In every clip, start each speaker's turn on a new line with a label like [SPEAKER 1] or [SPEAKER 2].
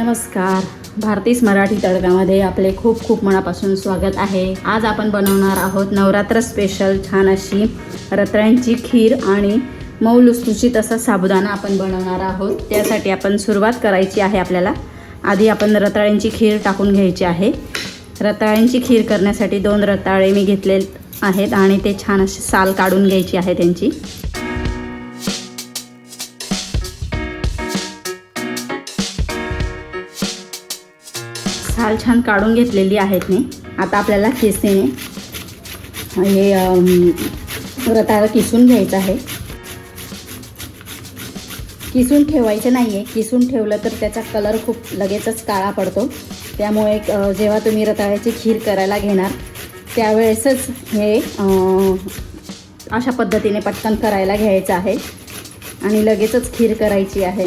[SPEAKER 1] नमस्कार. भारतीस मराठी तडकामध्ये आपले खूप खूप मनापासून स्वागत आहे. आज आपण बनवणार आहोत नवरात्र स्पेशल छान अशी रताळ्यांची खीर आणि मऊ लुसलुशीत असा साबुदाणा आपण बनवणार आहोत. त्यासाठी आपण सुरुवात करायची आहे आपल्याला. आधी आपण रताळ्यांची खीर टाकून घ्यायची आहे. रताळ्यांची खीर करण्यासाठी दोन रताळे मी घेतले आहेत आणि ते छान असे साल काढून घ्यायची आहे त्यांची. साल छान काढून घेतलेली आहेत मी. आता आपल्याला किसणीने हे रताळा रताळं किसून घ्यायचं आहे. किसून ठेवायचं नाही आहे किसून ठेवलं तर त्याचा कलर खूप लगेचच काळा पडतो. त्यामुळे जेव्हा तुम्ही रताळ्याची खीर करायला घेणार त्यावेळेसच हे अशा पद्धतीने पटकन करायला घ्यायचं आहे. आणि लगेचच खीर करायची आहे.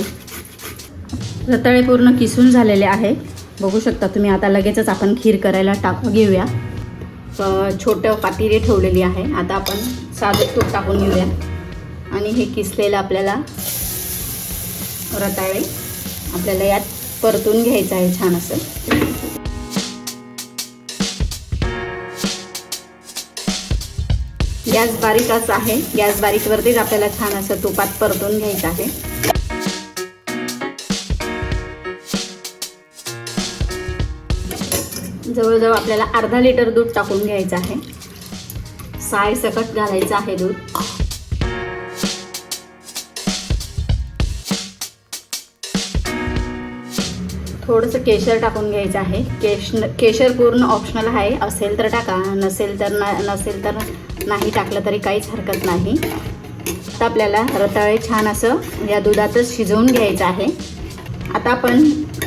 [SPEAKER 1] रताळे पूर्ण किसून झालेले आहे बघू शकता तुम्ही आता लगेचच आपण खीर करायला टाकू घेऊया. छोटं पातेली ठेवलेली आहे. आता आपण साधं तूप टाकून घेऊया. आणि हे किसलेलं आपल्याला रताळे आपल्याला यात परतून घ्यायचं आहे छान असं. गॅस बारीकच आहे. गॅस बारीकवरतीच आपल्याला छान असं तुपात परतून घ्यायचं आहे. जवळजवळ आपल्याला अर्धा लिटर दूध टाकून घ्यायचं आहे. साय सकट घालायचं आहे दूध. थोडंसं केशर टाकून घ्यायचं आहे. केश केशर पूर्ण ऑप्शनल आहे. असेल तर टाका नसेल तर ना नसेल तर नाही टाकलं तरी काहीच हरकत नाही. आता आपल्याला रताळे छान असं या दुधातच शिजवून घ्यायचं आहे. आता आपण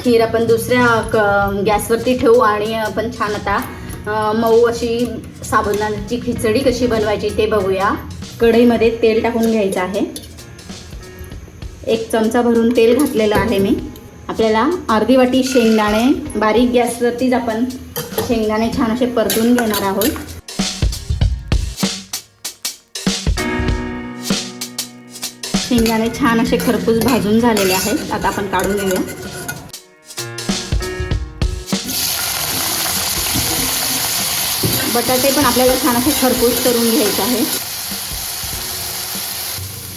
[SPEAKER 1] खीर आपण दुसऱ्या क गॅसवरती ठेवू आणि आपण छान आता मऊ अशी साबुदाण्याची खिचडी कशी बनवायची ते बघूया. कढईमध्ये तेल टाकून घ्यायचं आहे. एक चमचा भरून तेल घातलेलं आहे मी. आपल्याला अर्धी वाटी शेंगदाणे बारीक गॅसवरतीच आपण शेंगदाणे छान असे परतून घेणार आहोत. शेंगदाणे छान असे खरपूस भाजून झालेले आहेत. आता आपण काढून घेऊया. बटाटे पण आपल्याला छान असे खरपूस करून घ्यायचं आहे.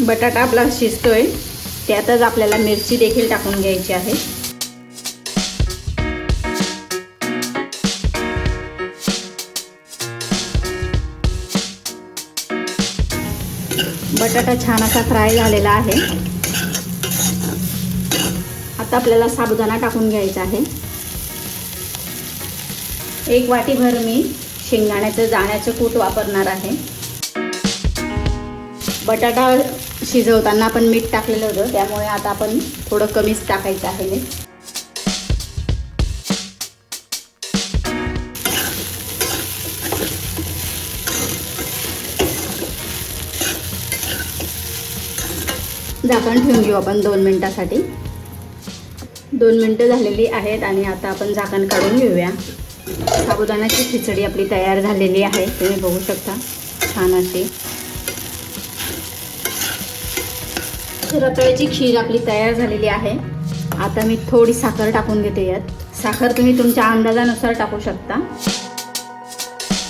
[SPEAKER 1] बटाटा आपला शिजतोय. त्यातच आपल्याला मिरची देखील टाकून घ्यायची आहे. बटाटा छान असा फ्राय झालेला आहे. आता आपल्याला साबुदाणा टाकून घ्यायचा आहे. एक वाटीभर मी शेंगदाण्याचं जाण्याचं कूट वापरणार आहे. बटाटा शिजवताना आपण मीठ टाकलेलं होतं त्यामुळे आता आपण थोडं कमीच टाकायचं आहे मीठ झाकण ठेवून घेऊ आपण दोन मिनटासाठी. दोन मिनटं झालेली आहेत आणि आता आपण झाकण काढून घेऊया. साबुदाण्याची खिचडी आपली तयार झालेली आहे. तुम्ही बघू शकता. छान अशी. रताळ्याची खीर आपली तयार झालेली आहे. आता मी थोडी साखर टाकून घेते यात. साखर तुम्ही तुमच्या अंदाजानुसार टाकू शकता.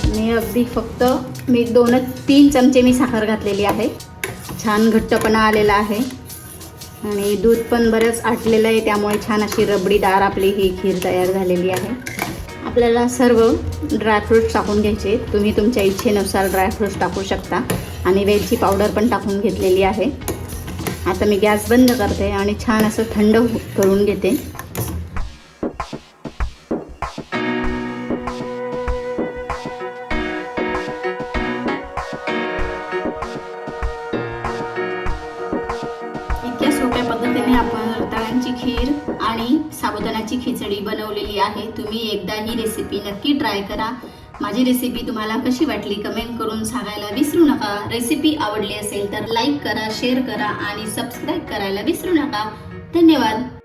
[SPEAKER 1] मी अगदी फक्त मी दोनच तीन चमचे मी साखर घातलेली आहे. छान घट्टपणा आलेला आहे. आणि दूध पण बरंच आटलेलं आहे त्यामुळे छान अशी रबडीदार आपली ही खीर तयार झालेली आहे. आपल्याला सर्व ड्रायफ्रूट्स टाकून घ्यायचे. तुम्ही तुमच्या इच्छेनुसार ड्रायफ्रूट्स टाकू शकता. आणि वेलची पावडर पण टाकून घेतलेली आहे. आता मी गॅस बंद करते आणि छान असं थंड करून घेते. आणि साबुदाण्याची खिचडी बनवलेली आहे. तुम्ही एकदा ही रेसिपी नक्की ट्राय करा. माझी रेसिपी तुम्हाला कशी वाटली कमेंट करून सांगायला विसरू नका. रेसिपी आवडली असेल तर लाईक करा शेअर करा आणि सबस्क्राईब करायला विसरू नका. धन्यवाद.